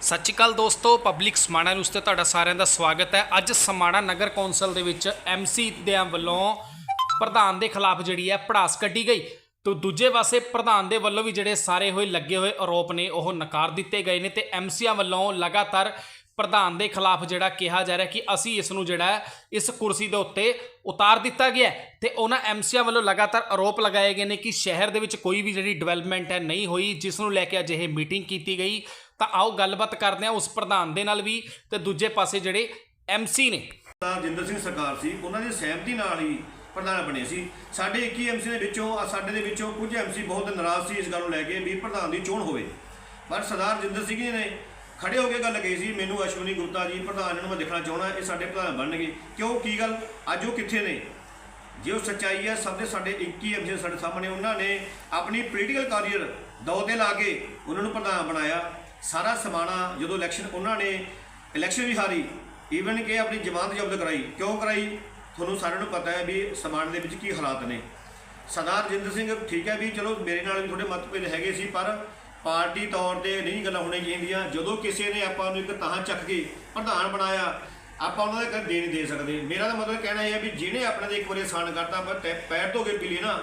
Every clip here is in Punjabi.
ਸਤਿ ਸ਼੍ਰੀ ਅਕਾਲ ਦੋਸਤੋ, ਪਬਲਿਕ ਸਮਾਣਾ ਨਿਊਜ਼ ਤੇ ਤੁਹਾਡਾ ਸਾਰਿਆਂ ਦਾ ਸਵਾਗਤ ਹੈ। ਅੱਜ ਸਮਾਣਾ ਨਗਰ ਕੌਂਸਲ ਦੇ ਵਿੱਚ ਐਮਸੀ ਦੇ ਵੱਲੋਂ ਪ੍ਰਧਾਨ ਦੇ ਖਿਲਾਫ ਜਿਹੜੀ ਹੈ ਪੜਾਸ ਕੱਢੀ ਗਈ। ਤੇ ਦੂਜੇ ਪਾਸੇ ਪ੍ਰਧਾਨ ਦੇ ਵੱਲੋਂ ਵੀ ਜਿਹੜੇ ਸਾਰੇ ਹੋਏ ਲੱਗੇ ਹੋਏ ਆਰੋਪ ਨੇ, ਉਹ ਨਕਾਰ ਦਿੱਤੇ ਗਏ ਨੇ ਤੇ ਐਮਸੀਆਂ ਵੱਲੋਂ ਲਗਾਤਾਰ ਪ੍ਰਧਾਨ ਦੇ ਖਿਲਾਫ ਜਿਹੜਾ ਕਿਹਾ ਜਾ ਰਿਹਾ ਕਿ ਅਸੀਂ ਇਸ ਨੂੰ ਜਿਹੜਾ ਇਸ ਕੁਰਸੀ ਦੇ ਉੱਤੇ ਉਤਾਰ ਦਿੱਤਾ ਗਿਆ ਹੈ। ਤੇ ਉਹਨਾਂ ਐਮਸੀਆਂ ਵੱਲੋਂ ਲਗਾਤਾਰ ਆਰੋਪ ਲਗਾਏ ਗਏ ਨੇ ਕਿ ਸ਼ਹਿਰ ਦੇ ਵਿੱਚ ਕੋਈ ਵੀ ਜਿਹੜੀ ਡਿਵੈਲਪਮੈਂਟ ਹੈ ਨਹੀਂ ਹੋਈ, ਜਿਸ ਨੂੰ ਲੈ ਕੇ ਅੱਜ ਇਹ ਮੀਟਿੰਗ ਕੀਤੀ ਗਈ। ਤਾਂ ਆਓ ਗੱਲਬਾਤ ਕਰਦੇ ਹਾਂ ਉਸ ਪ੍ਰਧਾਨ ਦੇ ਨਾਲ ਵੀ ਤੇ ਦੂਜੇ ਪਾਸੇ ਜਿਹੜੇ ਐਮਸੀ ਨੇ। ਤਾਂ ਜਿੰਦਰ ਸਿੰਘ ਸਰਕਾਰ ਸੀ, ਉਹਨਾਂ ਦੀ ਸਹਿਮਤੀ ਨਾਲ ਹੀ ਪ੍ਰਧਾਨ ਬਣੇ ਸੀ। ਸਾਡੇ 21 ਐਮਸੀ ਦੇ ਵਿੱਚੋਂ ਸਾਡੇ ਦੇ ਵਿੱਚੋਂ ਕੁਝ ਐਮਸੀ ਬਹੁਤ ਨਾਰਾਜ਼ ਸੀ ਇਸ ਗੱਲ ਨੂੰ ਲੈ ਕੇ ਵੀ ਪ੍ਰਧਾਨ ਦੀ ਚੋਣ ਹੋਵੇ। ਪਰ ਸਰਦਾਰ ਜਿੰਦਰ ਸਿੰਘ ਜੀ ਨੇ ਖੜੇ ਹੋ ਕੇ ਗੱਲ ਕਹੀ ਸੀ, ਮੈਨੂੰ ਅਸ਼ਵਨੀ ਗੁਪਤਾ ਜੀ, ਪ੍ਰਧਾਨ ਨੂੰ ਮੈਂ ਦੇਖਣਾ ਚਾਹਣਾ ਇਹ ਸਾਡੇ ਪ੍ਰਧਾਨ ਬਣਨਗੇ। ਕਿਉਂ? ਕੀ ਗੱਲ? ਅੱਜ ਉਹ ਕਿੱਥੇ ਨੇ? ਜੇ ਉਹ ਸੱਚਾਈ ਹੈ, ਸਭ ਦੇ ਸਾਡੇ 21 ਐਮਸੀ ਸਾਡੇ ਸਾਹਮਣੇ, ਉਹਨਾਂ ਨੇ ਆਪਣੀ ਪੋਲੀਟੀਕਲ ਕੈਰੀਅਰ ਦੌ ਤੇ ਲਾ ਕੇ ਉਹਨਾਂ ਨੂੰ ਪ੍ਰਧਾਨ ਬਣਾਇਆ। ਸਾਰਾ ਸਮਾਣਾ ਜਦੋਂ ਇਲੈਕਸ਼ਨ ਉਹਨਾਂ ਨੇ ਇਲੈਕਸ਼ਨ ਵੀ ਹਾਰੀ ਈਵਨ ਕਿ ਆਪਣੀ ਜ਼ਮਾਨਤ ਜ਼ਬਤ ਕਰਾਈ। ਕਿਉਂ ਕਰਾਈ? ਤੁਹਾਨੂੰ ਸਾਰਿਆਂ ਨੂੰ ਪਤਾ ਹੈ ਵੀ ਸਮਾਜ ਦੇ ਵਿੱਚ ਕੀ ਹਾਲਾਤ ਨੇ। ਸਰਦਾਰ ਜਿੰਦਰ ਸਿੰਘ ਠੀਕ ਹੈ ਵੀ ਚਲੋ ਮੇਰੇ ਨਾਲ ਵੀ ਥੋੜੇ ਮਤਭੇਦ ਹੈਗੇ ਸੀ, ਪਰ ਪਾਰਟੀ ਤੌਰ ਤੇ ਨਹੀਂ ਗੱਲਾਂ ਹੋਣੀਆਂ ਚਾਹੀਦੀਆਂ। ਜਦੋਂ ਕਿਸੇ ਨੇ ਆਪਾਂ ਨੂੰ ਇੱਕ ਤਾਂ ਚੱਕ ਕੇ ਪ੍ਰਧਾਨ ਬਣਾਇਆ, ਆਪਾਂ ਉਹਨਾਂ ਦੇ ਕਰ ਦੇ ਨਹੀਂ ਦੇ ਸਕਦੇ। ਮੇਰਾ ਤਾਂ ਮਤਲਬ ਕਹਿਣਾ ਇਹ ਹੈ ਵੀ ਜਿਹਨੇ ਆਪਣੇ ਦੇ ਇੱਕ ਵਾਰੀ ਆਸਾਨ ਕਰਤਾ, ਪਰ ਪੈਰ ਧੋ ਕੇ ਪੀ ਲਈ ਨਾ,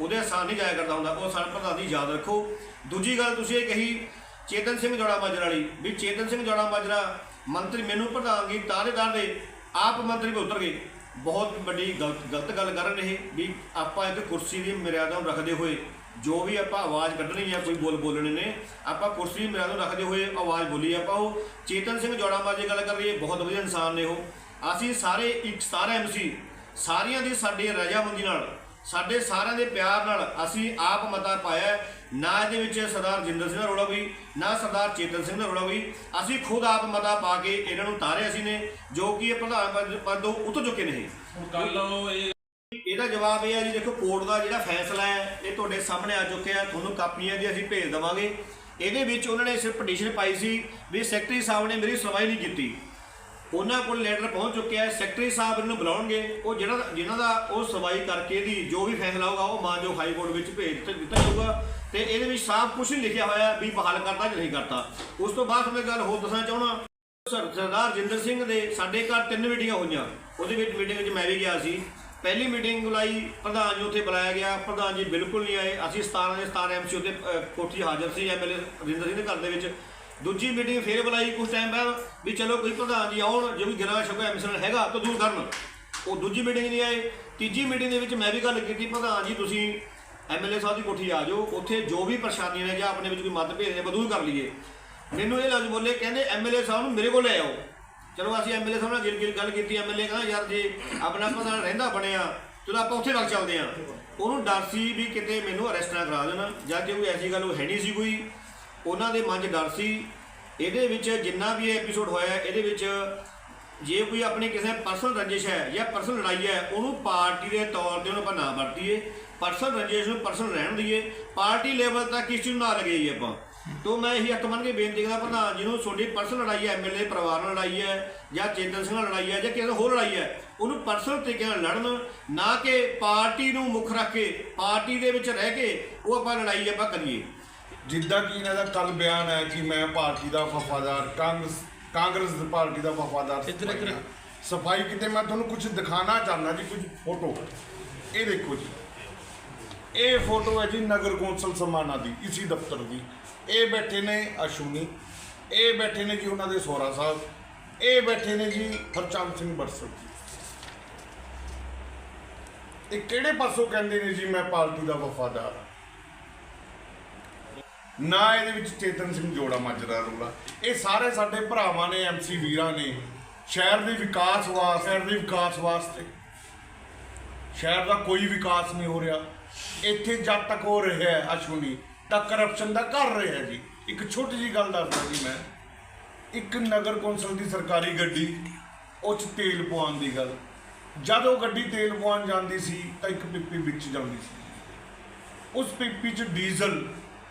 ਉਹਦੇ ਆਸਾਨ ਨਹੀਂ ਜਾਇਆ ਕਰਦਾ ਹੁੰਦਾ। ਉਹ ਸਾਨ ਪ੍ਰਧਾਨ ਦੀ ਯਾਦ ਰੱਖੋ। ਦੂਜੀ ਗੱਲ ਤੁਸੀਂ ਇਹ ਕਹੀ ਚੇਤਨ ਸਿੰਘ ਜੋੜਾ ਮਾਜਰਾ ਵਾਲੀ। ਵੀ ਚੇਤਨ ਸਿੰਘ ਜੋੜਾ ਮਾਜਰਾ ਮੰਤਰੀ ਮੈਨੂੰ ਪ੍ਰਧਾਨਗੀ ਤਾਰੇਦਾਰ ਦੇ ਆਪ ਮੰਤਰੀ ਵੀ ਉਤਰ ਗਏ। ਬਹੁਤ ਵੱਡੀ ਗਲਤ ਗਲਤ ਗੱਲ ਕਰ ਰਹੇ ਵੀ ਆਪਾਂ ਇੱਕ ਕੁਰਸੀ ਦੀ ਮਰਿਆਦਾ ਨੂੰ ਰੱਖਦੇ ਹੋਏ, ਜੋ ਵੀ ਆਪਾਂ ਆਵਾਜ਼ ਕੱਢਣੀ ਹੈ ਕੋਈ ਬੋਲ ਬੋਲਣੇ ਨੇ, ਆਪਾਂ ਕੁਰਸੀ ਦੀ ਮਰਿਆਦਾ ਨੂੰ ਰੱਖਦੇ ਹੋਏ ਆਵਾਜ਼ ਬੋਲੀ ਆਪਾਂ ਉਹ। ਚੇਤਨ ਸਿੰਘ ਜੋੜਾ ਮਾਜਰੇ ਗੱਲ ਕਰ ਰਹੀਏ ਬਹੁਤ ਵਧੀਆ ਇਨਸਾਨ ਨੇ ਉਹ। ਅਸੀਂ ਸਾਰੇ ਇੱਕ, ਸਾਰੇ ਐਮਸੀ ਸਾਰਿਆਂ ਦੀ ਸਾਡੀ ਰਜਾਮੰਦੀ ਨਾਲ, ਸਾਡੇ ਸਾਰਿਆਂ ਦੇ ਪਿਆਰ ਨਾਲ ਅਸੀਂ ਆਪ ਮਤਾ ਪਾਇਆ ਨਾ ਇਹਦੇ ਵਿੱਚ ਸਰਦਾਰ ਜਿੰਦਰ ਸਿੰਘ ਦਾ ਰੋਲਾ ਹੋਈ ਨਾ ਸਰਦਾਰ ਚੇਤਨ ਸਿੰਘ ਦਾ ਰੋਲਾ ਹੋਈ ਅਸੀਂ ਖੁਦ ਆਪ ਮਤਾ ਪਾ ਕੇ ਇਹਨਾਂ ਨੂੰ ਤਾਰਿਆ ਸੀ ਨੇ ਜੋ ਕਿ ਇਹ ਪ੍ਰਧਾਨ ਪਦ- ਪਦੋਂ ਉੱਤ ਚੁੱਕੇ ਨੇ ਕੱਲ ਇਹ ਇਹਦਾ ਜਵਾਬ ਇਹ ਹੈ ਜੀ ਦੇਖੋ ਕੋਰਟ ਦਾ ਜਿਹੜਾ ਫੈਸਲਾ ਹੈ ਇਹ ਤੁਹਾਡੇ ਸਾਹਮਣੇ ਆ ਚੁੱਕਿਆ ਤੁਹਾਨੂੰ ਕਾਪੀਆਂ ਦੀ ਅਸੀਂ ਭੇਜ ਦੇਵਾਂਗੇ। ਇਹਦੇ ਵਿੱਚ ਉਹਨਾਂ ਨੇ ਸਿਰਫ ਪਟੀਸ਼ਨ ਪਾਈ ਸੀ ਵੀ ਸੈਕਟਰੀ ਸਾਹਿਬ ਨੇ ਮੇਰੀ ਸੁਣਵਾਈ ਨਹੀਂ ਕੀਤੀ। ਉਹਨਾਂ ਕੋਲ ਲੈਟਰ ਪਹੁੰਚ ਚੁੱਕਿਆ ਹੈ ਸੈਕਟਰੀ ਸਾਹਿਬ ਇਹਨੂੰ ਬੁਲਾਉਣਗੇ। ਉਹ ਜਿਹੜਾ ਜਿਨ੍ਹਾਂ ਦਾ ਉਹ ਸੁਣਵਾਈ ਕਰਕੇ ਦੀ ਜੋ ਵੀ ਫੈਸਲਾ ਹੋਗਾ ਉਹ ਮਾਨਯੋਗ ਹਾਈ ਕੋਰਟ ਵਿੱਚ ਭੇਜ ਦਿੱਤਾ- ਦਿੱਤਾ ਜਾਊਗਾ। ਤੇ ਇਹਦੇ ਵਿੱਚ ਸਾਫ਼ ਕੁਝ ਨਹੀਂ ਲਿਖਿਆ ਹੋਇਆ ਵੀ ਬਹਾਲ ਕਰਤਾ ਜਾਂ ਨਹੀਂ ਕਰਤਾ। ਉਸ ਤੋਂ ਬਾਅਦ ਮੈਂ ਗੱਲ ਹੋਰ ਦੱਸਣਾ ਚਾਹਣਾ ਸਰ- ਸਰਦਾਰ ਜਿੰਦਰ ਸਿੰਘ ਦੇ ਸਾਡੇ ਘਰ ਤਿੰਨ ਮੀਟਿੰਗਾਂ ਹੋਈਆਂ। ਉਹਦੇ ਵਿੱਚ ਮੀਟਿੰਗ ਵਿੱਚ ਮੈਂ ਵੀ ਗਿਆ ਸੀ। ਪਹਿਲੀ ਮੀਟਿੰਗ ਬੁਲਾਈ ਪ੍ਰਧਾਨ ਜੀ ਉੱਥੇ ਬੁਲਾਇਆ ਗਿਆ। ਪ੍ਰਧਾਨ ਜੀ ਬਿਲਕੁਲ ਨਹੀਂ ਆਏ। ਅਸੀਂ 17 ਦੇ 17 ਐਮਸੀ ਉੱਤੇ ਅ, ਕੋਠੀ ਹਾਜ਼ਰ ਸੀ ਐਮਐਲਏ ਰਿੰਦਰ ਸਿੰਘ ਦੇ ਘਰ ਦੇ ਵਿੱਚ। ਦੂਜੀ ਮੀਟਿੰਗ ਫੇਰ ਬੁਲਾਈ ਕੁਝ ਟਾਈਮ ਬਾਅਦ ਵੀ ਚਲੋ ਕੋਈ ਪ੍ਰਧਾਨ ਜੀ ਆਉਣ ਜੇ ਵੀ ਗਿਰਾ ਸ਼ਕੋ ਐਮਸੀ ਨਾਲ ਹੈਗਾ, ਤਾਂ ਦੂਰ ਕਰਨ। ਉਹ ਦੂਜੀ ਮੀਟਿੰਗ ਨਹੀਂ ਆਏ। ਤੀਜੀ ਮੀਟਿੰਗ ਦੇ ਵਿੱਚ ਮੈਂ ਵੀ ਗੱਲ ਕੀਤੀ, ਪ੍ਰਧਾਨ ਜੀ, ਤੁਸੀਂ ਐਮਐਲਏ ਸਾਹਿਬ ਦੀ ਕੋਠੀ ਆ ਜਾਓ। ਉੱਥੇ ਜੋ ਵੀ ਪਰੇਸ਼ਾਨੀਆਂ ਨੇ ਜਾਂ ਆਪਣੇ ਵਿੱਚ ਕੋਈ ਮਤਭੇਦ ਨੇ ਉਹ ਦੂਰ ਕਰ ਲਈਏ। ਮੈਨੂੰ ਇਹ ਲਫ਼ਜ਼ ਬੋਲੇ, ਕਹਿੰਦੇ ਐਮਐਲਏ ਸਾਹਿਬ ਨੂੰ ਮੇਰੇ ਕੋਲ ਲੈ ਆਓ। ਚਲੋ, ਅਸੀਂ ਐਮਐਲਏ ਸਾਹਿਬ ਨਾਲ ਗਿਰ ਗਿਰ ਗੱਲ ਕੀਤੀ। ਐਮਐਲਏ ਕਹਿੰਦਾ, ਯਾਰ, ਜੇ ਆਪਣਾ ਪ੍ਰਧਾਨ ਰਹਿੰਦਾ, ਬਣਿਆ, ਚਲੋ, ਆਪਾਂ ਉੱਥੇ ਲੱਗ ਚੱਲਦੇ ਆ ਉਹਨੂੰ ਡਰ ਸੀ ਵੀ ਕਿਤੇ ਮੈਨੂੰ ਅਰੈਸਟ ਨਾ ਕਰਾ ਦੇਣਾ, ਜਾਂ ਜੇ ਕੋਈ ਐਸੀ ਗੱਲ ਉਹ ਹੈ ਨਹੀਂ ਸੀ ਕੋਈ। ਉਹਨਾਂ ਦੇ ਮਨ 'ਚ ਡਰ ਸੀ। ਇਹਦੇ ਵਿੱਚ ਜਿੰਨਾ ਵੀ ਇਹ ਐਪੀਸੋਡ ਹੋਇਆ, ਇਹਦੇ ਵਿੱਚ ਜੇ ਕੋਈ ਆਪਣੀ ਕਿਸੇ ਪਰਸਨਲ ਰੰਜਿਸ਼ ਹੈ ਜਾਂ ਪਰਸਨਲ ਲੜਾਈ ਹੈ, ਉਹਨੂੰ ਪਾਰਟੀ ਦੇ ਤੌਰ ਤੇ ਉਹਨੂੰ ਆਪਾਂ ਨਾ ਵਰਤੀਏ। ਪਰਸਨਲ ਰੰਜਿਸ਼ ਨੂੰ ਪਰਸਨਲ ਰਹਿਣ ਦਈਏ। ਪਾਰਟੀ ਲੈਵਲ ਤੱਕ ਇਸ ਚੀਜ਼ ਨੂੰ ਨਾ ਲਗਾਈਏ ਆਪਾਂ। ਤੋਂ ਮੈਂ ਇਹੀ ਹੱਥ ਮੰਨ ਕੇ ਬੇਨਤੀ ਕਰਦਾ, ਪ੍ਰਧਾਨ ਜੀ ਨੂੰ ਤੁਹਾਡੀ ਪਰਸਨਲ ਲੜਾਈ ਹੈ ਐਮਐਲਏ ਪਰਿਵਾਰ ਨਾਲ ਲੜਾਈ ਹੈ ਜਾਂ ਚੇਤਨ ਸਿੰਘ ਨਾਲ ਲੜਾਈ ਹੈ ਜਾਂ ਕਿਸੇ ਨਾਲ ਹੋਰ ਲੜਾਈ ਹੈ, ਉਹਨੂੰ ਪਰਸਨਲ ਤਰੀਕੇ ਨਾਲ ਲੜਨ, ਨਾ ਕਿ ਪਾਰਟੀ ਨੂੰ ਮੁੱਖ ਰੱਖ ਕੇ, ਪਾਰਟੀ ਦੇ ਵਿੱਚ ਰਹਿ ਕੇ ਉਹ ਆਪਾਂ ਲੜਾਈ ਆਪਾਂ ਕਰੀਏ। ਜਿੱਦਾਂ ਕਿ ਇਹਨਾਂ ਦਾ ਕੱਲ ਬਿਆਨ ਹੈ ਕਿ ਮੈਂ ਪਾਰਟੀ ਦਾ ਵਫਾਦਾਰ ਕਾਂਗਰਸ ਕਾਂਗਰਸ ਦੀ ਪਾਰਟੀ ਦਾ ਵਫਾਦਾਰ ਇੱਧਰ- ਇੱਧਰ। ਸਫ਼ਾਈ ਕਿਤੇ ਮੈਂ ਤੁਹਾਨੂੰ ਕੁਝ ਦਿਖਾਣਾ ਚਾਹੁੰਦਾ ਜੀ ਕੁਝ ਫੋਟੋ। ਇਹ ਦੇਖੋ ਜੀ। ਇਹ ਫੋਟੋ ਹੈ ਜੀ ਨਗਰ ਕੌਂਸਲ ਸਮਾਣਾ ਦੀ ਇਸੀ ਦਫ਼ਤਰ ਦੀ। ਇਹ ਬੈਠੇ ਨੇ ਅਸ਼ੂਨੀ। ਇਹ ਬੈਠੇ ਨੇ ਜੀ ਉਹਨਾਂ ਦੇ ਸੋਹਰਾ ਸਾਹਿਬ। ਇਹ ਬੈਠੇ ਨੇ ਜੀ ਹਰਚੰਦ ਸਿੰਘ ਬਰਸਤ ਜੀ। ਇਹ ਕਿਹੜੇ ਪਾਸੋਂ ਕਹਿੰਦੇ ਨੇ ਜੀ ਮੈਂ ਪਾਰਟੀ ਦਾ ਵਫਾਦਾਰ? ਹਾਂ ਨਾ ਇਹਦੇ ਵਿੱਚ ਚੇਤਨ ਸਿੰਘ ਜੋੜਾ ਮਾਜਰਾ ਰੋਲਾ ਇਹ ਸਾਰੇ ਸਾਡੇ ਭਰਾਵਾਂ ਨੇ ਐਮਸੀ ਵੀਰਾਂ ਨੇ, ਸ਼ਹਿਰ ਦੇ ਵਿਕਾਸ ਵਾਸਤੇ ਸ਼ਹਿਰ ਦੇ ਵਿਕਾਸ ਵਾਸਤੇ। ਸ਼ਹਿਰ ਦਾ ਕੋਈ ਵਿਕਾਸ ਨਹੀਂ ਹੋ ਰਿਹਾ। ਇੱਥੇ ਜਦ ਤੱਕ ਹੋ ਰਿਹਾ ਹੈ ਅਸ਼ਵਨੀ, ਤਾਂ ਕਰਪਸ਼ਨ ਦਾ ਘਰ ਰਿਹਾ ਜੀ। ਇੱਕ ਛੋਟੀ ਜੀ ਗੱਲ ਦੱਸਦਾ ਜੀ ਮੈਂ। ਇੱਕ ਨਗਰ ਕੌਂਸਲ ਦੀ ਸਰਕਾਰੀ ਗੱਡੀ, ਉਹ 'ਚ ਤੇਲ ਪਵਾਉਣ ਦੀ ਗੱਲ। ਜਦ ਉਹ ਗੱਡੀ ਤੇਲ ਪਵਾਉਣ ਜਾਂਦੀ ਸੀ, ਤਾਂ ਇੱਕ ਪਿੱਪੀ ਵਿੱਚ ਜਾਂਦੀ ਸੀ। ਉਸ ਪਿੱਪੀ 'ਚ ਡੀਜ਼ਲ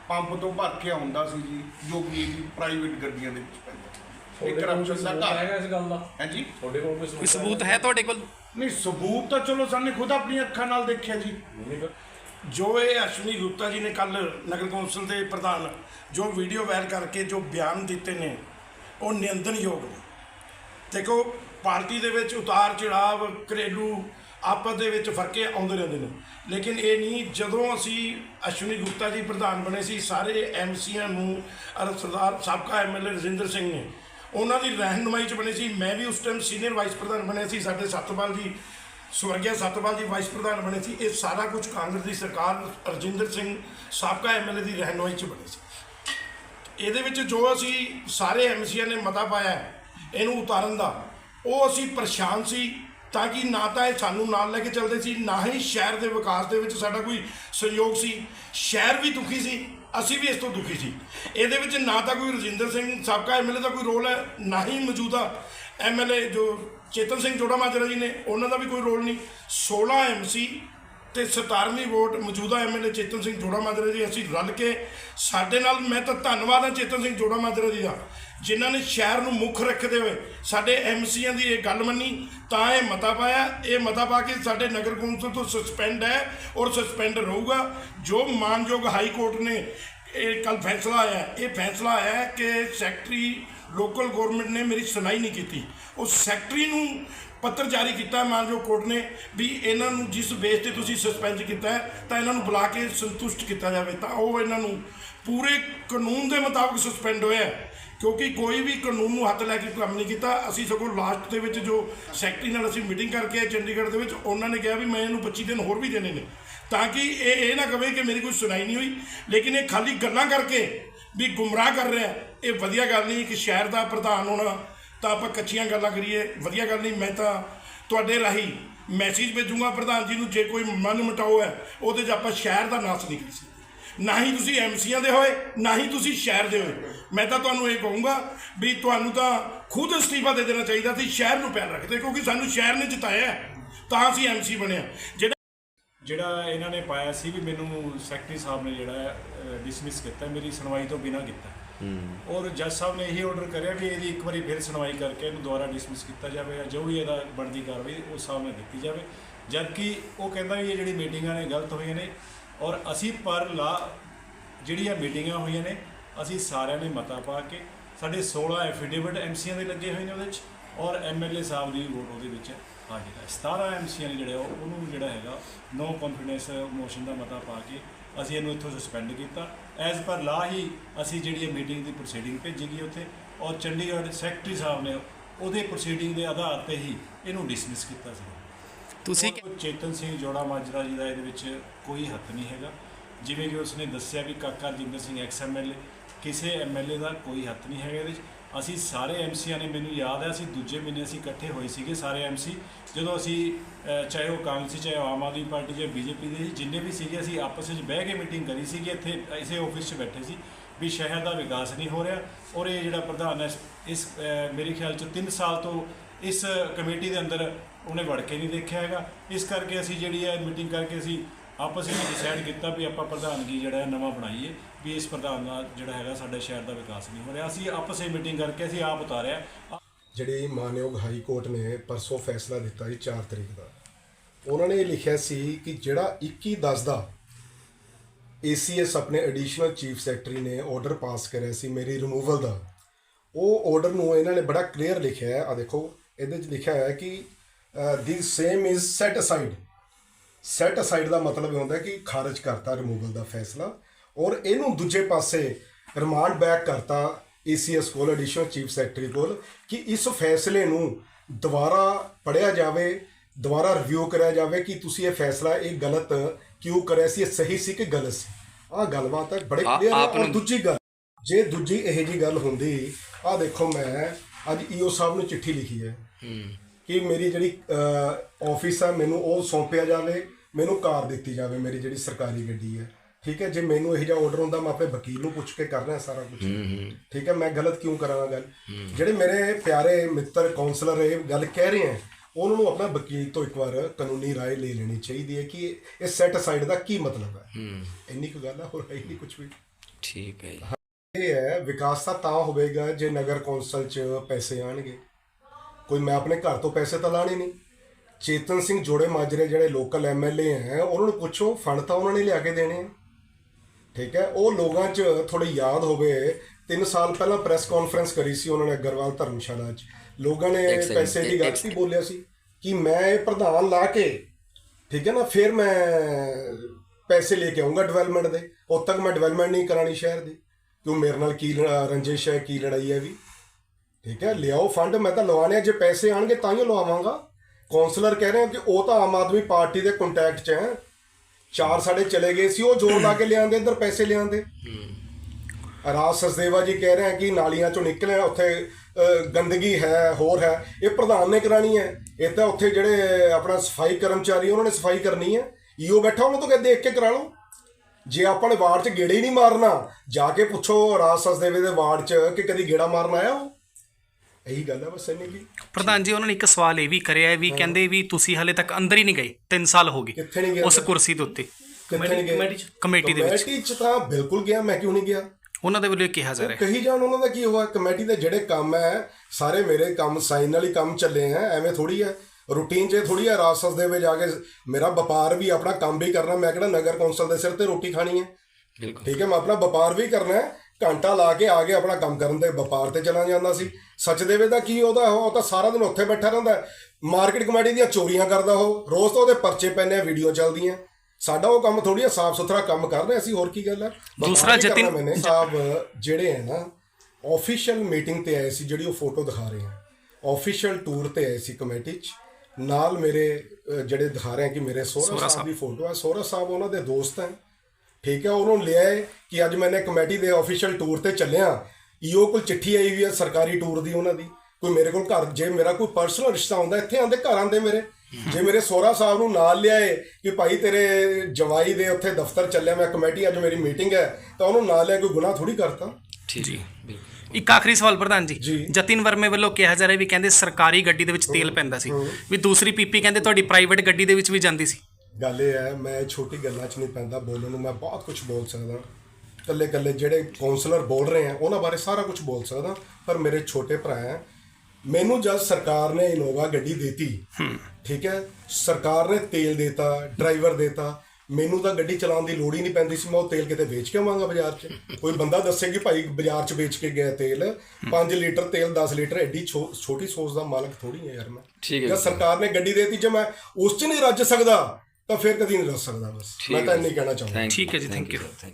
ਪੰਪ ਤੋਂ ਭਰ ਕੇ ਆਉਂਦਾ ਸੀ ਜੀ ਜੋ ਕਿ ਪ੍ਰਾਈਵੇਟ ਗੱਡੀਆਂ ਦੇ ਵਿੱਚ ਪੈਂਦਾ। ਇਹ ਕਰਪਸ਼ਨ ਦਾ ਘਰ। ਹੈਗਾ ਇਸ ਗੱਲ ਦਾ? ਹੈ ਜੀ ਤੁਹਾਡੇ ਕੋਲ ਕੋਈ ਕੋਈ ਸਬੂਤ ਹੈ ਤੁਹਾਡੇ ਕੋਲ? ਨਹੀਂ ਸਬੂਤ ਤਾਂ ਚਲੋ ਸਾਨੇ ਖੁਦ ਆਪਣੀਆਂ ਅੱਖਾਂ ਨਾਲ ਦੇਖਿਆ ਜੀ। ਨਹੀਂ ਫਿਰ ਜੋ ਇਹ ਅਸ਼ਵਨੀ ਗੁਪਤਾ ਜੀ ਨੇ ਕੱਲ ਨਗਰ ਕੌਂਸਲ ਦੇ ਪ੍ਰਧਾਨ ਜੋ ਵੀਡੀਓ ਵਾਇਰਲ ਕਰਕੇ ਜੋ ਬਿਆਨ ਦਿੱਤੇ ਨੇ ਉਹ ਨਿਯੰਤਰਣਯੋਗ ਨੇ। ਦੇਖੋ ਪਾਰਟੀ ਦੇ ਵਿੱਚ ਉਤਾਰ ਚੜਾਵ ਘਰੇਲੂ ਆਪਸ ਦੇ ਵਿੱਚ ਫਰਕੇ ਆਉਂਦੇ ਰਹਿੰਦੇ ਨੇ। ਲੇਕਿਨ ਇਹ ਨਹੀਂ, ਜਦੋਂ ਅਸੀਂ ਅਸ਼ਵਨੀ ਗੁਪਤਾ ਜੀ ਪ੍ਰਧਾਨ ਬਣੇ ਸੀ, ਸਾਰੇ ਐਮਸੀਆਂ ਨੂੰ, ਅਰ ਸਰਦਾਰ ਸਾਬਕਾ ਐਮਐਲਏ ਰਜਿੰਦਰ ਸਿੰਘ ਨੇ, ਉਹਨਾਂ ਦੀ ਰਹਿਨੁਮਾਈ ਚ ਬਣੇ ਸੀ। ਮੈਂ ਵੀ ਉਸ ਟਾਈਮ ਸੀਨੀਅਰ ਵਾਈਸ ਪ੍ਰਧਾਨ ਬਣਿਆ ਸੀ, ਸਾਡੇ ਸਤਪਾਲ ਜੀ, ਸਵਰਗਿਆ ਸਤਪਾਲ ਜੀ ਵਾਈਸ ਪ੍ਰਧਾਨ ਬਣੇ ਸੀ। ਇਹ ਸਾਰਾ ਕੁਝ ਕਾਂਗਰਸ ਦੀ ਸਰਕਾਰ, ਰਜਿੰਦਰ ਸਿੰਘ ਸਾਬਕਾ ਐਮਐਲਏ ਦੀ ਰਹਿਨੁਮਾਈ ਚ ਬਣੇ ਸੀ। ਇਹਦੇ ਵਿੱਚ ਜੋ ਅਸੀਂ ਸਾਰੇ ਐਮਸੀਆਂ ਨੇ ਮਤਾ ਪਾਇਆ, ਇਹਨੂੰ ਉਤਾਰਨ ਦਾ, ਉਹ ਅਸੀਂ ਪਰੇਸ਼ਾਨ ਸੀ। ਤਾਂ ਕਿ ਨਾ ਤਾਂ ਇਹ ਸਾਨੂੰ ਨਾਲ ਲੈ ਕੇ ਚੱਲਦੇ ਸੀ, ਨਾ ਹੀ ਸ਼ਹਿਰ ਦੇ ਵਿਕਾਸ ਦੇ ਵਿੱਚ ਸਾਡਾ ਕੋਈ ਸਹਿਯੋਗ ਸੀ। ਸ਼ਹਿਰ ਵੀ ਦੁਖੀ ਸੀ, ਅਸੀਂ ਵੀ ਇਸ ਤੋਂ ਦੁਖੀ ਸੀ। ਇਹਦੇ ਵਿੱਚ ਨਾ ਤਾਂ ਕੋਈ ਰਜਿੰਦਰ ਸਿੰਘ ਸਾਬਕਾ ਐਮਐਲਏ ਦਾ ਕੋਈ ਰੋਲ ਹੈ, ਨਾ ਹੀ ਮੌਜੂਦਾ ਐਮਐਲਏ ਜੋ ਚੇਤਨ ਸਿੰਘ ਜੋੜਾ ਮਾਜਰਾ ਜੀ ਨੇ, ਉਹਨਾਂ ਦਾ ਵੀ ਕੋਈ ਰੋਲ ਨਹੀਂ। 16 ਐਮਸੀ ਤੇ 17ਵੀਂ ਵੋਟ ਮੌਜੂਦਾ ਐਮਐਲਏ ਚੇਤਨ ਸਿੰਘ ਜੋੜਾ ਮਾਜਰਾ ਜੀ, ਅਸੀਂ ਰਲ ਕੇ ਸਾਡੇ ਨਾਲ ਮੈਂ ਤਾਂ ਧੰਨਵਾਦ ਹਾਂ ਚੇਤਨ ਸਿੰਘ ਜੋੜਾ ਮਾਜਰਾ ਜੀ ਦਾ, ਜਿਨ੍ਹਾਂ ਨੇ ਸ਼ਹਿਰ ਨੂੰ ਮੁੱਖ ਰੱਖਦੇ ਹੋਏ ਸਾਡੇ ਐਮਸੀਆਂ ਦੀ ਇਹ ਗੱਲ ਮੰਨੀ, ਤਾਂ ਇਹ ਮਤਾ ਪਾਇਆ, ਇਹ ਮਤਾ ਪਾ ਕੇ ਸਾਡੇ ਨਗਰ ਕੌਂਸਲ ਤੋਂ ਸਸਪੈਂਡ ਹੈ ਔਰ ਸਸਪੈਂਡ ਰਹੂਗਾ। ਜੋ ਮਾਨਯੋਗ ਹਾਈ ਕੋਰਟ ਨੇ ਇਹ ਕੱਲ ਫੈਸਲਾ ਆਇਆ, ਇਹ ਫੈਸਲਾ ਆਇਆ ਕਿ ਸੈਕਟਰੀ ਲੋਕਲ ਗਵਰਨਮੈਂਟ ਨੇ ਮੇਰੀ ਸੁਣਾਈ ਨਹੀਂ ਕੀਤੀ। ਉਹ ਸੈਕਟਰੀ ਨੂੰ ਪੱਤਰ ਜਾਰੀ ਕੀਤਾ ਮਾਨਯੋਗ ਕੋਰਟ ਨੇ ਵੀ ਇਹਨਾਂ ਨੂੰ ਜਿਸ ਬੇਸ ਤੇ ਤੁਸੀਂ ਸਸਪੈਂਡ ਕੀਤਾ ਹੈ, ਤਾਂ ਇਹਨਾਂ ਨੂੰ ਬੁਲਾ ਕੇ ਸੰਤੁਸ਼ਟ ਕੀਤਾ ਜਾਵੇ। ਤਾਂ ਉਹ ਇਹਨਾਂ ਨੂੰ ਪੂਰੇ ਕਾਨੂੰਨ ਦੇ ਮੁਤਾਬਕ ਸਸਪੈਂਡ ਹੋਇਆ ਕਿਉਂਕਿ ਕੋਈ ਵੀ ਕਾਨੂੰਨ ਨੂੰ ਹੱਥ ਲੈ ਕੇ ਕੰਮ ਨਹੀਂ ਕੀਤਾ। ਅਸੀਂ ਸਗੋਂ ਲਾਸਟ ਦੇ ਵਿੱਚ ਜੋ ਸੈਕਟਰੀ ਨਾਲ ਅਸੀਂ ਮੀਟਿੰਗ ਕਰਕੇ ਆਏ, ਚੰਡੀਗੜ੍ਹ ਦੇ ਵਿੱਚ, ਉਹਨਾਂ ਨੇ ਕਿਹਾ ਵੀ ਮੈਂ ਇਹਨੂੰ 25 ਦਿਨ ਹੋਰ ਵੀ ਦੇਣੇ ਨੇ। ਤਾਂ ਕਿ ਇਹ ਇਹ ਨਾ ਕਵੇ ਕਿ ਮੇਰੀ ਕੋਈ ਸੁਣਾਈ ਨਹੀਂ ਹੋਈ, ਲੇਕਿਨ ਇਹ ਖਾਲੀ ਗੱਲਾਂ ਕਰਕੇ ਵੀ ਗੁੰਮਰਾਹ ਕਰ ਰਿਹਾ ਇਹ ਵਧੀਆ ਗੱਲ ਨਹੀਂ ਕਿ ਸ਼ਹਿਰ ਦਾ ਪ੍ਰਧਾਨ ਹੋਣਾ ਤਾਂ ਆਪਾਂ ਕੱਚੀਆਂ ਗੱਲਾਂ ਕਰੀਏ, ਵਧੀਆ ਗੱਲ ਨਹੀਂ, ਮੈਂ ਤਾਂ ਤੁਹਾਡੇ ਰਾਹੀਂ ਮੈਸੇਜ ਭੇਜੂੰਗਾ ਪ੍ਰਧਾਨ ਜੀ ਨੂੰ, ਜੇ ਕੋਈ ਮਨ ਮਟਾਓ ਹੈ, ਉਹਦੇ 'ਚ ਆਪਾਂ ਸ਼ਹਿਰ ਦਾ ਨਾਸ ਨਹੀਂ ਕਰ ਸਕਦੇ। ਨਾ ਹੀ ਤੁਸੀਂ ਐਮਸੀਆਂ ਦੇ ਹੋਏ, ਨਾ ਹੀ ਤੁਸੀਂ ਸ਼ਹਿਰ ਦੇ ਹੋਏ। ਮੈਂ ਤਾਂ ਤੁਹਾਨੂੰ ਇਹ ਕਹੂੰਗਾ ਵੀ ਤੁਹਾਨੂੰ ਤਾਂ ਖੁਦ ਅਸਤੀਫਾ ਦੇ ਦੇਣਾ ਚਾਹੀਦਾ ਸੀ, ਸ਼ਹਿਰ ਨੂੰ ਪਿਆਰ ਰੱਖਦੇ, ਕਿਉਂਕਿ ਸਾਨੂੰ ਸ਼ਹਿਰ ਨੇ ਜਿਤਾਇਆ ਤਾਂ ਅਸੀਂ ਐਮਸੀ ਬਣਿਆ ਜਿਹੜਾ ਜਿਹੜਾ ਇਹਨਾਂ ਨੇ ਪਾਇਆ ਸੀ ਵੀ ਮੈਨੂੰ ਸੈਕਟਰੀ ਸਾਹਿਬ ਨੇ ਜਿਹੜਾ ਡਿਸਮਿਸ ਕੀਤਾ, ਮੇਰੀ ਸੁਣਵਾਈ ਤੋਂ ਬਿਨਾਂ ਕੀਤਾ। ਔਰ ਜੱਜ ਸਾਹਿਬ ਨੇ ਇਹੀ ਆਰਡਰ ਕਰਿਆ ਵੀ ਇਹਦੀ ਇੱਕ ਵਾਰੀ ਫਿਰ ਸੁਣਵਾਈ ਕਰਕੇ ਇਹਨੂੰ ਦੁਬਾਰਾ ਡਿਸਮਿਸ ਕੀਤਾ ਜਾਵੇ ਜਾਂ ਜੋ ਵੀ ਇਹਦਾ ਬਣਦੀ ਕਾਰਵਾਈ ਉਸ ਹਿਸਾਬ ਨਾਲ ਦਿੱਤੀ ਜਾਵੇ। ਜਦਕਿ ਉਹ ਕਹਿੰਦਾ ਵੀ ਇਹ ਜਿਹੜੀ ਮੀਟਿੰਗਾਂ ਨੇ ਗਲਤ ਹੋਈਆਂ ਨੇ ਔਰ ਅਸੀਂ ਪਰ ਲਾ ਜਿਹੜੀਆਂ ਮੀਟਿੰਗਾਂ ਹੋਈਆਂ ਨੇ, ਅਸੀਂ ਸਾਰਿਆਂ ਨੇ ਮਤਾ ਪਾ ਕੇ ਸਾਡੇ 16 ਐਫੀਡੇਵਿਟ ਐਮਸੀਆਂ ਦੇ ਲੱਗੇ ਹੋਏ ਨੇ ਉਹਦੇ ਵਿੱਚ ਔਰ ਐਮਐਲਏ ਸਾਹਿਬ ਦੀ ਵੋਟ ਉਹਦੇ ਵਿੱਚ ਹਾਜ਼ਰ ਹੈ। 17 ਐਮਸੀਆਂ ਨੇ ਜਿਹੜੇ ਉਹਨੂੰ ਜਿਹੜਾ ਹੈਗਾ ਨੋ ਕੰਫੀਡੈਂਸ ਮੋਸ਼ਨ ਦਾ ਮਤਾ ਪਾ ਕੇ ਅਸੀਂ ਇਹਨੂੰ ਇੱਥੋਂ ਸਸਪੈਂਡ ਕੀਤਾ। ਐਜ਼ ਪਰ ਲਾ ਹੀ ਅਸੀਂ ਜਿਹੜੀ ਮੀਟਿੰਗ ਦੀ ਪ੍ਰੋਸੀਡਿੰਗ ਭੇਜੀ ਗਈ ਉੱਥੇ ਔਰ ਚੰਡੀਗੜ੍ਹ ਸੈਕਟਰੀ ਸਾਹਿਬ ਨੇ ਉਹਦੇ ਪ੍ਰੋਸੀਡਿੰਗ ਦੇ ਆਧਾਰ ਤੇ ਹੀ ਇਹਨੂੰ ਡਿਸਮਿਸ ਕੀਤਾ ਸੀ। ਤੁਸੀਂ ਚੇਤਨ ਸਿੰਘ ਜੋੜਾ ਮਾਜਰਾ ਜੀ ਦਾ ਇਹਦੇ ਵਿੱਚ ਕੋਈ ਹੱਕ ਨਹੀਂ ਹੈਗਾ। ਜਿਵੇਂ ਕਿ ਉਸਨੇ ਦੱਸਿਆ ਵੀ ਕਾਕਾ ਰਜਿੰਦਰ ਸਿੰਘ ਐਕਸ ਐਮਐਲਏ ਕਿਸੇ ਐਮਐਲਏ ਦਾ ਕੋਈ ਹੱਥ ਨਹੀਂ ਹੈਗਾ ਇਹਦੇ ਵਿੱਚ। ਅਸੀਂ ਸਾਰੇ ਐਮਸੀਆਂ ਨੇ ਮੈਨੂੰ ਯਾਦ ਹੈ ਅਸੀਂ ਦੂਜੇ ਮਹੀਨੇ ਅਸੀਂ ਇਕੱਠੇ ਹੋਏ ਸੀਗੇ ਸਾਰੇ ਐਮਸੀ ਜਦੋਂ ਅਸੀਂ ਅਹ, ਚਾਹੇ ਉਹ ਕਾਂਗਰਸੀ ਚਾਹੇ ਉਹ ਆਮ ਆਦਮੀ ਪਾਰਟੀ ਚਾਹੇ ਬੀਜੇਪੀ ਦੇ ਜਿੰਨੇ ਵੀ ਸੀਗੇ ਅਸੀਂ ਆਪਸ ਵਿੱਚ ਬਹਿ ਕੇ ਮੀਟਿੰਗ ਕਰੀ ਸੀਗੀ ਇੱਥੇ ਇਸੇ ਆਫਿਸ 'ਚ ਬੈਠੇ ਸੀ ਵੀ ਸ਼ਹਿਰ ਦਾ ਵਿਕਾਸ ਨਹੀਂ ਹੋ ਰਿਹਾ। ਔਰ ਇਹ ਜਿਹੜਾ ਪ੍ਰਧਾਨ ਹੈ ਇਸ ਅਹ, ਮੇਰੇ ਖਿਆਲ 'ਚ 3 ਸਾਲ ਤੋਂ ਇਸ ਕਮੇਟੀ ਦੇ ਅੰਦਰ ਉਹਨੇ ਵੜ ਕੇ ਨਹੀਂ ਦੇਖਿਆ ਹੈਗਾ। ਇਸ ਕਰਕੇ ਅਸੀਂ ਜਿਹੜੀ ਹੈ ਮੀਟਿੰਗ ਕਰਕੇ ਅਸੀਂ ਆਪਸ ਵਿੱਚ ਡਿਸਾਈਡ ਕੀਤਾ ਵੀ ਆਪਾਂ ਪ੍ਰਧਾਨਗੀ ਜਿਹੜਾ ਹੈ ਨਵਾਂ ਬਣਾਈਏ, ਵੀ ਇਸ ਪ੍ਰਧਾਨ ਨਾਲ ਜਿਹੜਾ ਹੈਗਾ ਸਾਡੇ ਸ਼ਹਿਰ ਦਾ ਵਿਕਾਸ ਨਹੀਂ ਹੋ ਰਿਹਾ। ਅਸੀਂ ਆਪਸ ਵਿੱਚ ਮੀਟਿੰਗ ਕਰਕੇ ਅਸੀਂ ਆਪ ਉਤਾਰਿਆ। ਜਿਹੜੀ ਮਾਨਯੋਗ ਹਾਈ ਕੋਰਟ ਨੇ ਪਰਸੋਂ ਫੈਸਲਾ ਦਿੱਤਾ ਸੀ 4 ਤਰੀਕ ਦਾ, ਉਹਨਾਂ ਨੇ ਇਹ ਲਿਖਿਆ ਸੀ ਕਿ ਜਿਹੜਾ 21 10 ਦਾ ACS ਆਪਣੇ ਐਡੀਸ਼ਨਲ ਚੀਫ ਸੈਕਟਰੀ ਨੇ ਆਰਡਰ ਪਾਸ ਕਰਿਆ ਸੀ ਮੇਰੀ ਰਿਮੂਵਲ ਦਾ, ਉਹ ਆਰਡਰ ਨੂੰ ਇਹਨਾਂ ਨੇ ਬੜਾ ਕਲੀਅਰ ਲਿਖਿਆ ਹੈ। ਆ ਦੇਖੋ, ਇਹਦੇ ਵਿੱਚ ਲਿਖਿਆ ਹੈ ਕਿ the same is set aside set aside ਦਾ ਮਤਲਬ ਇਹ ਹੁੰਦਾ ਕਿ ਖਾਰਜ ਕਰਤਾ ਰਿਮੂਵਲ ਦਾ ਫੈਸਲਾ ਔਰ ਇਹਨੂੰ ਦੂਜੇ ਪਾਸੇ ਰਿਮਾਂਡ ਬੈਕ ਕਰਤਾ ACS ਕੋਲ ਐਡੀਸ਼ਨਲ ਚੀਫ ਸੈਕਟਰੀ ਕੋਲ ਕਿ ਇਸ ਫੈਸਲੇ ਨੂੰ ਦੁਬਾਰਾ ਪੜਿਆ ਜਾਵੇ ਦੁਬਾਰਾ ਰਿਵਿਊ ਕਰਿਆ ਜਾਵੇ ਕਿ ਤੁਸੀਂ ਇਹ ਫੈਸਲਾ ਇਹ ਗਲਤ ਕਿਉਂ ਕਰਿਆ ਸੀ ਇਹ ਸਹੀ ਸੀ ਕਿ ਗਲਤ ਸੀ। ਆਹ ਗੱਲਬਾਤ ਹੈ ਬੜੇ ਆ- ਕਲੀਅਰ ਔਰ ਦੂਜੀ ਗੱਲ ਜੇ ਦੂਜੀ ਇਹੋ ਜੀ ਗੱਲ ਹੁੰਦੀ ਆਹ ਦੇਖੋ ਮੈਂ ਅੱਜ ਈਓ ਸਾਹਿਬ ਨੂੰ ਚਿੱਠੀ ਲਿਖੀ ਹੈ ਕਿ ਮੇਰੀ ਜਿਹੜੀ ਆਫਿਸ ਹੈ ਮੈਨੂੰ ਉਹ ਸੌਂਪਿਆ ਜਾਵੇ ਮੈਨੂੰ ਕਾਰ ਦਿੱਤੀ ਜਾਵੇ ਮੇਰੀ ਜਿਹੜੀ ਸਰਕਾਰੀ ਗੱਡੀ ਹੈ ਠੀਕ ਹੈ ਜੇ ਮੈਨੂੰ ਇਹੋ ਜਿਹਾ ਆਰਡਰ ਹੁੰਦਾ ਮੈਂ ਆਪਣੇ ਵਕੀਲ ਨੂੰ ਪੁੱਛ ਕੇ ਕਰਨਾ ਸਾਰਾ ਕੁਝ ਠੀਕ ਹੈ ਮੈਂ ਗਲਤ ਕਿਉਂ ਕਰਾਂਗਾ ਗੱਲ ਜਿਹੜੇ ਮੇਰੇ ਪਿਆਰੇ ਮਿੱਤਰ ਕਾਉਂਸਲਰ ਇਹ ਗੱਲ ਕਹਿ ਰਹੇ ਹੈ ਉਹਨਾਂ ਨੂੰ ਆਪਣਾ ਵਕੀਲ ਤੋਂ ਇੱਕ ਵਾਰ ਕਾਨੂੰਨੀ رائے ਲੈ ਲੈਣੀ ਚਾਹੀਦੀ ਹੈ ਕਿ ਇਹ ਸੈਟ ਅਸਾਈਡ ਦਾ ਕੀ ਮਤਲਬ ਹੈ ਇੰਨੀ ਕੁ ਗੱਲ ਹੈ ਹੋਰ ਹੈ ਹੀ ਨਹੀਂ ਕੁਝ ਵੀ ਠੀਕ ਹੈ ਜੀ ਇਹ ਹੈ ਵਿਕਾਸ ਤਾਂ ਤਾਂ ਹੋਵੇਗਾ ਜੇ ਨਗਰ ਕੌਂਸਲ 'ਚ ਪੈਸੇ ਆਣਗੇ ਕੋਈ ਮੈਂ ਆਪਣੇ ਘਰ ਤੋਂ ਪੈਸੇ ਤਾਂ ਲਾਣੇ ਨਹੀਂ ਚੇਤਨ ਸਿੰਘ ਜੋੜੇ ਮਾਜਰੇ ਜਿਹੜੇ ਲੋਕਲ ਐਮਐਲਏ ਹੈ ਉਹਨਾਂ ਨੂੰ ਪੁੱਛੋ ਫੰਡ ਤਾਂ ਉਹਨਾਂ ਨੇ ਲਿਆ ਕੇ ਦੇਣੇ ਆ। ਠੀਕ ਹੈ ਉਹ ਲੋਕਾਂ 'ਚ ਥੋੜੀ ਯਾਦ ਹੋਵੇ 3 ਸਾਲ ਪਹਿਲਾਂ ਪ੍ਰੈਸ ਕਾਨਫਰੰਸ ਕਰੀ ਸੀ ਉਹਨਾਂ ਨੇ ਅਗਰਵਾਲ ਧਰਮਸ਼ਾਲਾ 'ਚ। ਲੋਕਾਂ ਨੇ ਪੈਸੇ ਦੀ ਗੱਲ ਸੀ ਬੋਲਿਆ ਸੀ ਕਿ ਮੈਂ ਇਹ ਪ੍ਰਧਾਨ ਲਾ ਕੇ ਠੀਕ ਹੈ ਨਾ ਫਿਰ ਮੈਂ ਪੈਸੇ ਲੈ ਕੇ ਆਉਂਗਾ ਡਿਵੈਲਪਮੈਂਟ ਦੇ। ਉਦ ਤੱਕ ਮੈਂ ਡਿਵੈਲਪਮੈਂਟ ਨਹੀਂ ਕਰਾਣੀ ਸ਼ਹਿਰ ਦੀ। ਕਿਉਂ ਮੇਰੇ ਨਾਲ ਕੀ ਰੰਜਿਸ਼ ਹੈ ਕੀ ਲੜਾਈ ਹੈ ਵੀ। ਠੀਕ ਹੈ ਲਿਆਓ ਫੰਡ ਮੈਂ ਤਾਂ ਲਵਾਣੇ ਜੇ ਪੈਸੇ ਆਣਗੇ ਤਾਂ ਹੀ ਲਵਾਵਾਂਗਾ। ਕਾਉਂਸਲਰ ਕਹਿ ਰਹੇ ਆ ਕਿ ਉਹ ਤਾਂ ਆਮ ਆਦਮੀ ਪਾਰਟੀ ਦੇ ਕੰਟੈਕਟ 'ਚ ਹੈ। ਚਾਰ ਸਾਡੇ ਚਲੇ ਗਏ ਸੀ, ਉਹ ਜੋਰ ਲਾ ਕੇ ਲਿਆਂਦੇ, ਇੱਧਰ ਪੈਸੇ ਲਿਆਂਦੇ। ਰਾਜ ਸਸਦੇਵਾ ਜੀ ਕਹਿ ਰਹੇ ਆ ਕਿ ਨਾਲੀਆਂ ਚੋਂ ਨਿਕਲੇ ਉੱਥੇ ਗੰਦਗੀ ਹੈ, ਹੋਰ ਹੈ। ਇਹ ਪ੍ਰਧਾਨ ਨੇ ਕਰਾਣੀ ਹੈ। ਇਹ ਤਾਂ ਉੱਥੇ ਜਿਹੜੇ ਆਪਣਾ ਸਫ਼ਾਈ ਕਰਮਚਾਰੀ, ਉਹਨਾਂ ਨੇ ਸਫ਼ਾਈ ਕਰਨੀ ਹੈ। ਈਓ ਬੈਠਾ, ਉਹਨਾਂ ਤੋਂ ਕਹਿੰਦੇ ਦੇਖ ਕੇ ਕਰਾ ਲਓ। ਜੇ ਆਪਾਂ ਨੇ ਵਾਰਡ 'ਚ ਗੇੜੇ ਹੀ ਨਹੀਂ ਮਾਰਨਾ, ਜਾ ਕੇ ਪੁੱਛੋ ਰਾਜ ਸਸਦੇਵੇ ਦੇ ਵਾਰਡ 'ਚ ਕਿ ਕਦੀ ਗੇੜਾ ਮਾਰਨ ਆਇਆ ਉਹ? ਇਹੀ ਗੱਲ ਹੈ ਬਸ ਇੰਨੀ ਕੀ? ਪ੍ਰਧਾਨ ਜੀ ਉਹਨਾਂ ਨੇ ਇੱਕ ਸਵਾਲ ਇਹ ਵੀ ਕਰਿਆ ਹੈ ਵੀ ਕਹਿੰਦੇ ਵੀ ਤੁਸੀਂ ਹਲੇ ਤੱਕ ਅੰਦਰ ਹੀ ਨਹੀਂ ਗਏ 3 ਸਾਲ ਹੋ ਗਏ ਕਿੱਥੇ ਨਹੀਂ ਗਿਆ ਉਸ? ਕੁਰਸੀ ਦੇ ਉੱਤੇ। ਕਿੱਥੇ ਨਹੀਂ ਗਏ? ਕਮੇਟੀ ਦੇ ਵਿੱਚ। ਕਮੇਟੀ 'ਚ ਤਾਂ ਬਿਲਕੁਲ ਗਿਆ ਮੈਂ ਕਿਉਂ ਨਹੀਂ ਗਿਆ? ਉਹਨਾਂ ਦੇ ਵੱਲੋਂ ਕਿਹਾ ਜਾ ਰਿਹਾ ਹੈ। ਕਹੀ ਜਾਣ ਉਹਨਾਂ ਦਾ ਕੀ ਹੋਇਆ ਕਮੇਟੀ ਦੇ ਜਿਹੜੇ ਕੰਮ ਹੈ ਸਾਰੇ ਮੇਰੇ ਕੰਮ ਸਾਈਨ ਹੀ ਕੰਮ ਚੱਲੇ ਹੈ ਐਵੇਂ ਥੋੜੀ ਹੈ। ਰੂਟੀਨ 'ਚ ਥੋੜੀ ਹੈ ਰਾਜਸਸ ਦੇ ਵਿੱਚ ਜਾ ਕੇ ਮੇਰਾ ਵਪਾਰ ਵੀ ਆਪਣਾ ਕੰਮ ਵੀ ਕਰਨਾ ਮੈਂ ਕਿਹੜਾ ਨਗਰ ਕੌਂਸਲ ਦੇ ਸਿਰ ਤੇ ਰੋਟੀ ਖਾਣੀ ਹੈ? ਬਿਲਕੁਲ। ਠੀਕ ਹੈ ਮੈਂ ਆਪਣਾ ਵਪਾਰ ਵੀ ਕਰਨਾ ਹੈ ਘੰਟਾ ਲਾ ਕੇ ਆ ਕੇ ਆਪਣਾ ਕੰਮ ਕਰਨ ਦੇ ਵਪਾਰ ਤੇ ਚਲਾ ਜਾਂਦਾ ਸੀ। ਸਚਦੇਵੇ ਦਾ ਕੀ ਉਹਦਾ? ਉਹ ਤਾਂ ਸਾਰਾ ਦਿਨ ਉੱਥੇ ਬੈਠਾ ਰਹਿੰਦਾ ਮਾਰਕੀਟ ਕਮੇਟੀ ਦੀਆਂ ਚੋਰੀਆਂ ਕਰਦਾ ਉਹ। ਰੋਜ਼ ਤਾਂ ਉਹਦੇ ਪਰਚੇ ਪੈਂਦੇ ਆ ਵੀਡੀਓ ਚੱਲਦੀਆਂ। ਸਾਡਾ ਉਹ ਕੰਮ ਥੋੜੀ ਸਾਫ਼ ਸੁਥਰਾ ਕੰਮ ਕਰ ਰਹੇ ਅਸੀਂ ਹੋਰ ਕੀ ਗੱਲ ਹੈ ਵਪਾਰ ਦੂਸਰਾ ਜਤਿਨ- ਮੈਨੇ। ਸਾਹਿਬ ਜਿਹੜੇ ਹੈ ਨਾ ਆਫੀਸ਼ੀਅਲ ਮੀਟਿੰਗ ਤੇ ਆਏ ਸੀ ਜਿਹੜੀ ਉਹ ਫੋਟੋ ਦਿਖਾ ਰਹੇ ਆ। ਆਫੀਸ਼ੀਅਲ ਟੂਰ ਤੇ ਆਏ ਸੀ ਕਮੇਟੀ 'ਚ। ਨਾਲ ਮੇਰੇ ਜਿਹੜੇ ਦਿਖਾ ਰਹੇ ਆ ਕਿ ਮੇਰੇ ਸੋਹਰਾ ਸਾਹਿਬ ਦੀ ਫੋਟੋ ਹੈ ਸੋਹਰਾ ਸਾਹਿਬ ਉਹਨਾਂ ਦੇ ਦੋਸਤ ਹੈ। ਠੀਕ ਹੈ ਉਹਨੂੰ ਲਿਆਏ ਕਿ ਅੱਜ ਮੈਨੇ ਕਮੇਟੀ ਦੇ ਆਫੀਸ਼ੀਅਲ ਟੂਰ ਤੇ ਚੱਲਿਆ। ਈਓ ਕੋਲ ਚਿੱਠੀ ਆਈ ਹੋਈ ਹੈ ਸਰਕਾਰੀ ਟੂਰ ਦੀ ਉਹਨਾਂ ਦੀ ਕੋਈ ਮੇਰੇ ਕੋਲ ਘਰ ਜੇ ਮੇਰਾ ਕੋਈ ਪਰਸਨਲ ਰਿਸ਼ਤਾ ਹੁੰਦਾ ਇੱਥੇ ਆਂਦੇ ਘਰ ਆਂਦੇ ਮੇਰੇ। ਜੇ ਮੇਰੇ ਸੋਹਰਾ ਸਾਹਿਬ ਨੂੰ ਨਾਲ ਲਿਆਏ ਕਿ ਭਾਈ ਤੇਰੇ ਜਵਾਈ ਦੇ ਉੱਥੇ ਦਫ਼ਤਰ ਚੱਲਿਆ ਮੈਂ ਕਮੇਟੀ ਅੱਜ ਮੇਰੀ ਮੀਟਿੰਗ ਹੈ ਤਾਂ ਉਹਨੂੰ ਨਾਲ ਲਿਆ ਕੋਈ ਗੁਨਾਹ ਥੋੜੀ ਕਰਤਾ। ਠੀਕ ਬਿਲਕੁਲ। ਇੱਕ ਆਖਰੀ ਸਵਾਲ ਪ੍ਰਧਾਨ ਜੀ। ਜੀ। ਜਤਿਨ ਵਰਮੇ ਵੱਲੋਂ ਕਿਹਾ ਜਾ ਰਿਹਾ ਵੀ ਕਹਿੰਦੇ ਸਰਕਾਰੀ ਗੱਡੀ ਦੇ ਵਿੱਚ ਤੇਲ ਪੈਂਦਾ ਸੀ। ਵੀ ਦੂਸਰੀ ਪੀਪੀ ਕਹਿੰਦੇ ਤੁਹਾਡੀ ਪ੍ਰਾਈਵੇਟ ਗੱਡੀ ਦੇ ਵਿੱਚ ਵੀ ਜਾਂਦੀ ਸੀ। ਗੱਲ ਇਹ ਹੈ ਮੈਂ ਛੋਟੀ ਗੱਲਾਂ 'ਚ ਨਹੀਂ ਪੈਂਦਾ ਬੋਲਣ ਨੂੰ ਮੈਂ ਬਹੁਤ ਕੁਝ ਬੋਲ ਸਕਦਾ। ਕੱਲੇ ਕੱਲੇ ਜਿਹੜੇ ਕਾਉਂਸਲਰ ਬੋਲ ਰਹੇ ਆ ਉਹਨਾਂ ਬਾਰੇ ਸਾਰਾ ਕੁਝ ਬੋਲ ਸਕਦਾ ਪਰ ਮੇਰੇ ਛੋਟੇ ਭਰਾ ਹੈ ਮੈਨੂੰ ਜਦ ਸਰਕਾਰ ਨੇ ਇਨੋਵਾ ਗੱਡੀ ਦਿੱਤੀ ਠੀਕ ਹੈ ਸਰਕਾਰ ਨੇ ਤੇਲ ਦੇਤਾ ਡਰਾਈਵਰ ਦੇਤਾ ਮੈਨੂੰ ਤਾਂ ਗੱਡੀ ਚਲਾਉਣ ਦੀ ਲੋੜ ਹੀ ਨਹੀਂ ਪੈਂਦੀ ਸੀ ਮੈਂ ਉਹ ਤੇਲ ਕਿਤੇ ਵੇਚ ਕੇ ਆਵਾਂਗਾ ਬਾਜ਼ਾਰ 'ਚ। ਕੋਈ ਬੰਦਾ ਦੱਸੇ ਕਿ ਭਾਈ ਬਾਜ਼ਾਰ 'ਚ ਵੇਚ ਕੇ ਗਿਆ ਤੇਲ 5 ਲੀਟਰ ਤੇਲ 10 ਲੀਟਰ ਐਡੀ ਛੋ- ਛੋਟੀ ਸੋਚ ਦਾ ਮਾਲਕ ਥੋੜੀ ਹੈ ਯਾਰ ਮੈਂ। ਠੀਕ ਹੈ ਜਦ ਜੀ। ਸਰਕਾਰ ਨੇ ਗੱਡੀ ਦੇਤੀ ਜੇ ਮੈਂ ਉਸ 'ਚ ਨਹੀਂ ਰੱਜ ਸਕਦਾ ਤਾਂ ਫਿਰ ਕਦੀ ਨਹੀਂ ਰੱਜ ਸਕਦਾ ਬਸ। ਮੈਂ ਤਾਂ ਇੰਨੀ ਕਹਿਣਾ ਚਾਹੁੰਦਾ. ਠੀਕ ਹੈ ਜੀ, Thank thank